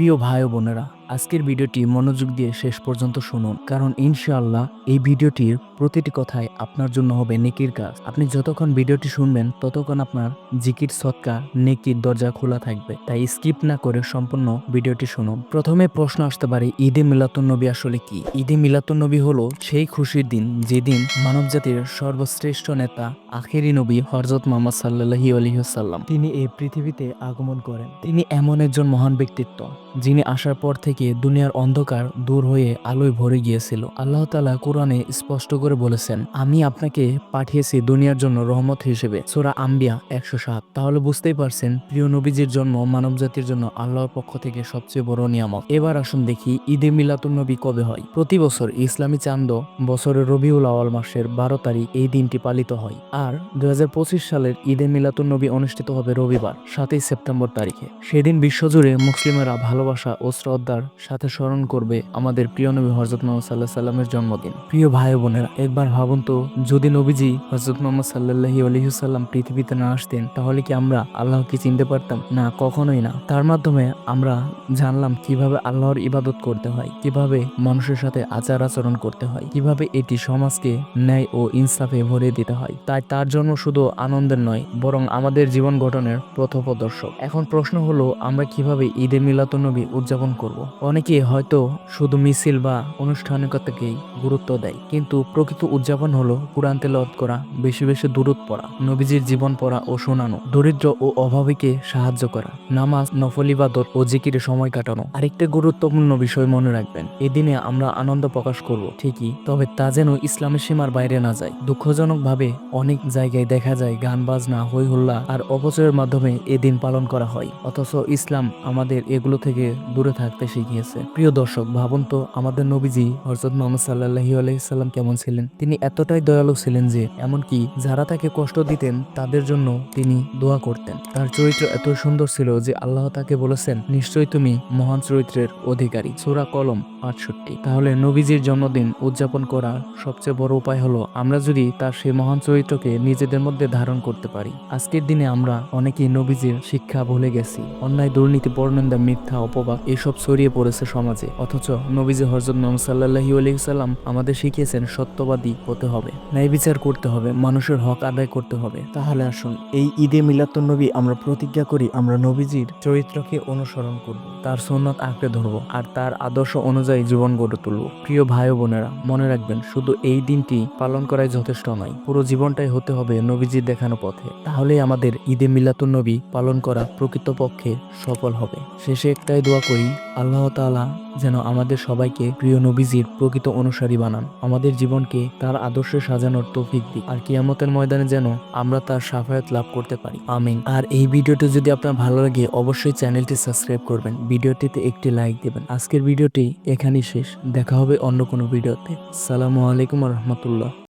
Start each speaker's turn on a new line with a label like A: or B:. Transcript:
A: প্রিয় ভাই বোনেরা, আজকের ভিডিওটি মনোযোগ দিয়ে শেষ পর্যন্ত শুনুন, কারণ ইনশাআল্লাহ এই ভিডিওটির প্রতিটি কথায় আপনার জন্য হবে নেকির কাজ। আপনি যতক্ষণ ভিডিওটি শুনবেন, ততক্ষণ আপনার জিকির সৎকা নেকির দরজা খোলা থাকবে। তাই স্কিপ না করে সম্পূর্ণ ভিডিওটি শুনুন। প্রথমে প্রশ্ন আসতে পারে, ঈদে মিলাতুন্নবী আসলে কি? ঈদে মিলাতুন্নবী হলো সেই খুশির দিন, যেদিন মানবজাতির সর্বশ্রেষ্ঠ নেতা, আখেরি নবী হরজত মোহাম্মদ সাল্লাহি আলহিহাল্লাম তিনি এই পৃথিবীতে আগমন করেন। তিনি এমন একজন মহান ব্যক্তিত্ব যিনি আসার পর থেকে দুনিয়ার অন্ধকার দূর হয়ে আলোয় ভরে গিয়েছিল। আল্লাহ তালা কোরআনে স্পষ্ট করে বলেছেন, আমি আপনাকে পাঠিয়েছি দুনিয়ার জন্য রহমত হিসেবে। সোরা আম্বিয়া একশো সাত। তাহলে বুঝতেই পারছেন, প্রিয় নবীজির জন্ম মানবজাতির জন্য আল্লাহর পক্ষ থেকে সবচেয়ে বড় নিয়ামক এবার আসুন দেখি ঈদে মিলাতুন নবী কবে হয়। প্রতি বছর ইসলামী চান্দ বছরের রবিউল আওয়াল মাসের বারো তারিখ এই দিনটি পালিত হয়। আর দুই হাজার পঁচিশ সালের ঈদে মিলাতুন নবী অনুষ্ঠিত হবে রবিবার, সাতই সেপ্টেম্বর তারিখে। সেদিন বিশ্বজুড়ে মুসলিমেরা ভালোবাসা ও শ্রদ্ধার সাথে স্মরণ করবে আমাদের প্রিয় নবী হজরত মোহাম্মদ সাল্লাহ সাল্লামের জন্মদিন। প্রিয় ভাই বোনেরা, একবার ভাবুন তো, যদি নবীজি হজরত মোহাম্মদ সাল্লাহি আলহিসাল্লাম পৃথিবীতে না আসতেন, তাহলে কি আমরা আল্লাহকে চিনতে পারতাম? না, কখনোই না। তার মাধ্যমে আমরা জানলাম কীভাবে আল্লাহর ইবাদত করতে হয়, কীভাবে মানুষের সাথে আচার আচরণ করতে হয়, কীভাবে এটি সমাজকে ন্যায় ও ইনসাফে ভরে দিতে হয়। তাই তার জন্য শুধু আনন্দের নয়, বরং আমাদের জীবন গঠনের পথপ্রদর্শক এখন প্রশ্ন হলো, আমরা কীভাবে ঈদে মিলাতুনবী উদযাপন করব। অনেকে হয়তো শুধু মিছিল বা আনুষ্ঠানিকতাকেই গুরুত্ব দেয়, কিন্তু প্রকৃত উদযাপন হলো কোরআন তেলাওয়াত করা, বেশি বেশি দূরত পড়া, নবীজির জীবন পড়া ও শোনানো, দরিদ্র ও অভাবীকে সাহায্য করা, নামাজ, নফল ইবাদত ও জিকিরে সময় কাটানো আরেকটা গুরুত্বপূর্ণ বিষয় মনে রাখবেন, এদিনে আমরা আনন্দ প্রকাশ করব, ঠিকই, তবে তা যেন ইসলামের সীমার বাইরে না যায় দুঃখজনকভাবে অনেক জায়গায় দেখা যায় গান, বাজনা হই হুল্লা আর অপচয়ের মাধ্যমে এদিন পালন করা হয়, অথচ ইসলাম আমাদের এগুলো থেকে দূরে থাকতে শিখিয়েছে। প্রিয় দর্শক, ভাবুন তো আমাদের নবীজি হরজত মোহাম্মদ সাল্লাহি আলাইসাল্লাম কেমন ছিলেন? তিনি এতটাই দয়ালু ছিলেন যে, এমনকি যারা তাকে কষ্ট দিতেন, তাদের জন্য তিনি দোয়া করতেন। তার চরিত্র এত সুন্দর ছিল যে আল্লাহ তাকে বলেছেন, নিশ্চয়ই তুমি মহান চরিত্রের অধিকারী। সুরা কলম আটষট্টি। তাহলে নবীজির জন্মদিন উদযাপন করার সবচেয়ে বড় উপায় হলো, আমরা যদি তার সেই মহান চরিত্রকে নিজেদের মধ্যে ধারণ করতে পারি। আজকের দিনে আমরা অনেকেই নবীজির শিক্ষা ভুলে গেছি। অন্যায় দুর্নীতি পরনিন্দা মিথ্যা অপবাদ এসব ছড়িয়ে পড়েছে সমাজে। অথচ নবীজি হজরত মোহাম্মদ সাল্লাহি আলহিসাল্লাম আমাদের শিখিয়েছেন, সত্যবাদী হতে হবে। ন্যায় বিচার করতে হবে, মানুষের হক আদায় করতে হবে। তাহলে আসুন, এই ঈদে নবী আমরা প্রতিজ্ঞা করি, আমরা নবীজির চরিত্রকে অনুসরণ করব। তার সন্ন্যত আঁকড়ে ধরব আর তার আদর্শ অনুযায়ী জীবন গড়ে তুলব। প্রিয় ভাই বোনেরা, মনে রাখবেন, শুধু এই দিনটি পালন করাই যথেষ্ট নয়, পুরো জীবনটাই হতে হবে নবীজির দেখানো পথে। তাহলেই আমাদের ঈদে নবী পালন করা প্রকৃতপক্ষে সফল হবে। শেষে একটাই দোয়া করি আল্লাহ তাআলা যেন আমাদের সবাইকে প্রিয় নবীজির প্রকৃত অনুসারী বানান। আমাদের জীবনকে তার আদর্শে সাজানোর তৌফিক দিক। আর কিয়ামতের ময়দানে যেন আমরা তার সাফায়াত লাভ করতে পারি। আমিন। আর এই ভিডিওটি যদি আপনার ভালো লাগে, অবশ্যই চ্যানেলটি সাবস্ক্রাইব করবেন। ভিডিওটিতে একটি লাইক দেবেন। আজকের ভিডিওটি এখানেই শেষ। দেখা হবে অন্য কোনো ভিডিওতে। সালামু আলাইকুম রহমতুল্লাহ।